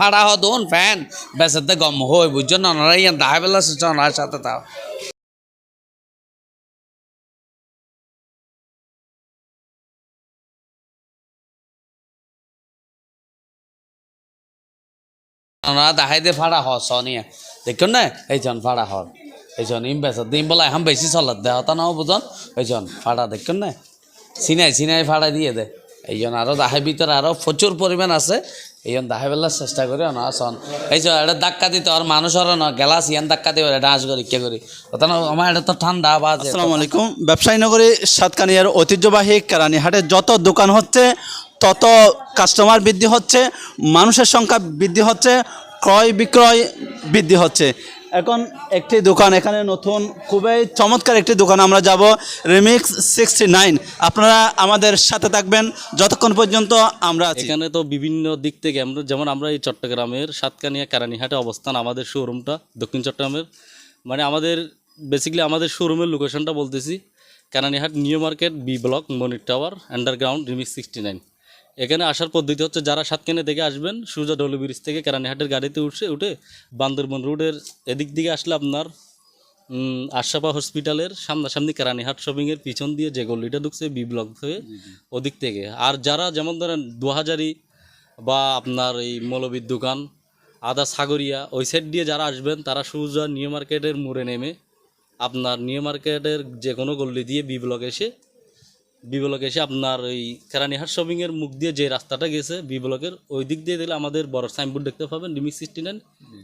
ফাড়া হ দোন, ফ্যান। বেসাতে গম হই, বুঝছ? না ইয়ান দাহাই বেলা সে ওনার সাথে তাও। ওনারা ফাড়া হ সনিয়া দেখুন না, এইজন ফাড়া হর এইজন ইম বেসাত দিন বলা এখন বেশি চলত দে হতা নাও বুঝন। এইজন ফাড়া, দেখুন না। চিনাই চিনাই ফাড়া দিয়ে দে। এইজন আরও দাহের ভিতরে আরও প্রচুর পরিমাণ আছে। এইজন দাহাই বেলার চেষ্টা করি না সন এই যে এটা ধাক্কা দিতে আর মানুষের না গেলাস ইয়ান ধাক্কা দিবে ডান্স করি কে করি আমার এটা তো ঠান্ডা বাজ আসসালামু আলাইকুম। ব্যবসায়ী নগরী সাতকানিয়ার ঐতিহ্যবাহী কেরানীহাটে যত দোকান হচ্ছে, তত কাস্টমার বৃদ্ধি হচ্ছে, মানুষের সংখ্যা বৃদ্ধি হচ্ছে, ক্রয় বিক্রয় বৃদ্ধি হচ্ছে। এখন একটি দোকান, এখানে নতুন, খুবই চমৎকার একটি দোকান আমরা যাব রিমিক্স সিক্সটি নাইন আপনারা আমাদের সাথে থাকবেন, যতক্ষণ পর্যন্ত আমরা এখানে তো বিভিন্ন দিক থেকে আমরা যেমন আমরা এই চট্টগ্রামের সাতকানিয়া কারানীহাটে অবস্থান, আমাদের শোরুমটা দক্ষিণ চট্টগ্রামের। মানে আমাদের বেসিক্যালি আমাদের শোরুমের লোকেশনটা বলতেছি, Karanihat new market B block Monir tower underground remix sixty nine এখানে আসার পদ্ধতি হচ্ছে যারা সাতকেনে থেকে আসবেন সুজা ডলু ব্রিজ থেকে কারানীহাটের গাড়িতে উঠছে উঠে বান্দরবন রোডের এদিক দিকে আসলে আপনার আশাপা হসপিটালের সামনাসামনি কেরানীহাট শপিংয়ের পিছন দিয়ে যে গল্লিটা ঢুকছে বি ব্লক হয়ে ওদিক থেকে। আর যারা যেমন ধরেন দুহাজারি বা আপনার এই মৌলবীর দোকান আদা সাগরিয়া ওই সাইড দিয়ে যারা আসবেন তারা সোজা নিউ মার্কেটের মোড়ে নেমে আপনার নিউ মার্কেটের যে কোনো গল্লি দিয়ে বি ব্লক এসে বি ব্লক এসে আপনার ওই কেরানীহাট শপিংয়ের মুখ দিয়ে যে রাস্তাটা গেছে বি ব্লকের ওই দিক দিয়ে দিলে আমাদের বড় সাইনবোর্ড দেখতে পাবেন রিমিক্স সিক্সটি নাইন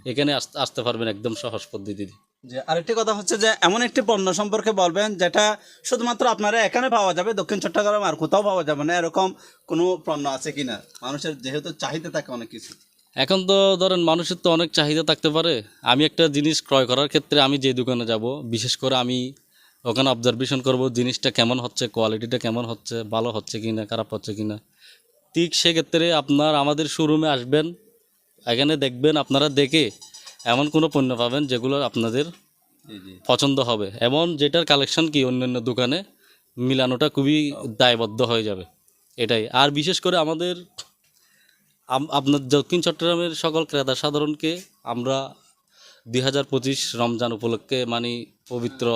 এখানে আস- আসতে পারবেন একদম সহজ পদ্ধতি যে আরেকটি কথা হচ্ছে যে এমন একটি পণ্য সম্পর্কে বলবেন যেটা শুধুমাত্র আপনারা এখানে পাওয়া যাবে দক্ষিণ চট্টগ্রাম আর কোথাও পাওয়া যাবে না এরকম কোনো পণ্য আছে কিনা? মানুষের যেহেতু চাহিদা থাকে অনেক কিছু। এখন তো ধরেন মানুষের তো অনেক চাহিদা থাকতে পারে। আমি একটা জিনিস ক্রয় করার ক্ষেত্রে আমি যে দোকানে যাব বিশেষ করে আমি ওখানে অবজারভেশন করব জিনিসটা কেমন হচ্ছে কোয়ালিটিটা কেমন হচ্ছে ভালো হচ্ছে কি না খারাপ হচ্ছে কি না ঠিক সেক্ষেত্রে আপনার আমাদের শোরুমে আসবেন এখানে দেখবেন আপনারা দেখে এমন কোনো পণ্য পাবেন যেগুলো আপনাদের পছন্দ হবে। এমন যেটার কালেকশন কি অন্যান্য দোকানে মিলানোটা খুবই দায়বদ্ধ হয়ে যাবে। এটাই। আর বিশেষ করে আমাদের আপনার দক্ষিণ চট্টগ্রামের সকল ক্রেতা সাধারণকে আমরা দুই হাজার পঁচিশ রমজান উপলক্ষে মানে পবিত্র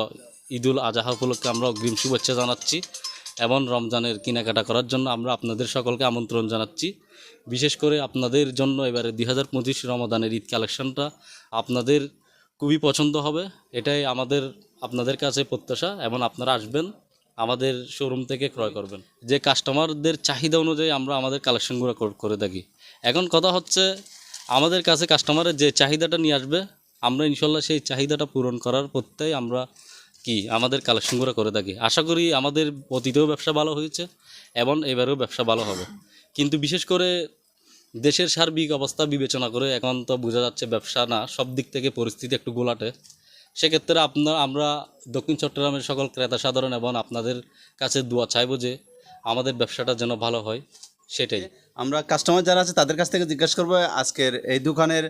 ঈদুল আজহা উপলক্ষে আমরা অগ্রিম শুভেচ্ছা জানাচ্ছি এবং রমজানের কেনাকাটা করার জন্য আমরা আপনাদের সকলকে আমন্ত্রণ জানাচ্ছি। বিশেষ করে আপনাদের জন্য এবারে দুই হাজার পঁচিশ রমদানের ঈদ কালেকশনটা আপনাদের খুবই পছন্দ হবে। এটাই আমাদের, আপনাদের কাছে প্রত্যাশা এবং আপনারা আসবেন, আমাদের শোরুম থেকে ক্রয় করবেন। যে কাস্টমারদের চাহিদা অনুযায়ী আমরা আমাদের কালেকশনগুলো করে থাকি। এখন কথা হচ্ছে, আমাদের কাছে কাস্টমারের যে চাহিদাটা নিয়ে আসবে, আমরা ইনশাল্লাহ সেই চাহিদাটা পূরণ করার প্রত্যয় আমরা কি আমাদের কালেকশনগুলো করে থাকি। আশা করি আমাদের অতীতেও ব্যবসা ভালো হয়েছে, এবং এবারেও ব্যবসা ভালো হবে। কিন্তু বিশেষ করে দেশের সার্বিক অবস্থা বিবেচনা করে এখন তো বোঝা যাচ্ছে ব্যবসা না, সব দিক থেকে পরিস্থিতি একটু গোলাটে। সেক্ষেত্রে আপনার, আমরা দক্ষিণ চট্টগ্রামের সকল ক্রেতা সাধারণ এবং আপনাদের কাছে দোয়া চাইব যে আমাদের ব্যবসাটা যেন ভালো হয়, সেটাই। আমরা কাস্টমার যারা আছে তাদের কাছ থেকে জিজ্ঞেস করব আজকের এই দোকানের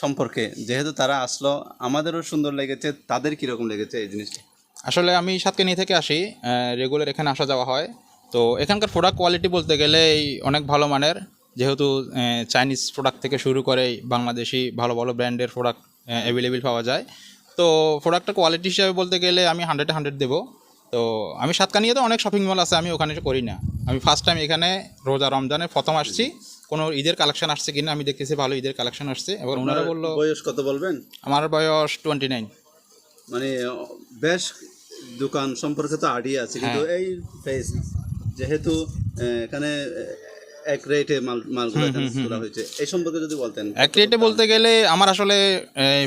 সম্পর্কে। যেহেতু তারা আসলো, আমাদেরও সুন্দর লেগেছে, তাদের কীরকম লেগেছে এই জিনিসটা? আসলে আমি সাতকানি থেকে আসি রেগুলার এখানে আসা যাওয়া হয়। তো এখানকার প্রোডাক্ট কোয়ালিটি বলতে গেলে অনেক ভালো মানের। যেহেতু চাইনিজ প্রোডাক্ট থেকে শুরু করে বাংলাদেশি ভালো ভালো ব্র্যান্ডের প্রোডাক্ট অ্যাভেলেবেল পাওয়া যায়। তো প্রোডাক্টের কোয়ালিটি হিসাবে বলতে গেলে আমি হান্ড্রেড হান্ড্রেড দেবো। তো আমি সাতকানিয়াতে অনেক শপিং মল আছে আমি ওখানে করি না। আমি ফার্স্ট টাইম এখানে রোজা রমজানে প্রথম আসছি। কোনো ঈদের কালেকশন আসছে কিনা আমি দেখতেছি ভালো ঈদের কালেকশন আসছে। এবার ওনারা বলল বয়স কত বলবেন? আমার বয়স টোয়েন্টি নাইন মানে বেশ দোকান সম্পর্কে তো আইডিয়া আছে কিন্তু হ্যাঁ। এই ফেস যেহেতু এখানে এক রেটে মাল মালগুলো হয়েছে। এই সম্পর্কে যদি বলতেন। এক রেটে বলতে গেলে আমার আসলে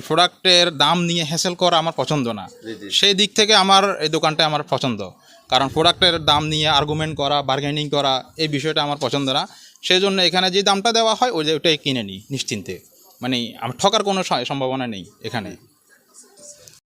প্রোডাক্টের দাম নিয়ে হ্যাসেল করা আমার পছন্দ না। সেই দিক থেকে আমার এই দোকানটা আমার পছন্দ। কারণ প্রোডাক্টের দাম নিয়ে আর্গুমেন্ট করা বার্গেনিং করা এই বিষয়টা আমার পছন্দ না। সেই জন্য এখানে যে দামটা দেওয়া হয় ওই যে ওটাই কিনে নিই নিশ্চিন্তে। মানে আমার ঠকার কোনো সম্ভাবনা নেই এখানে।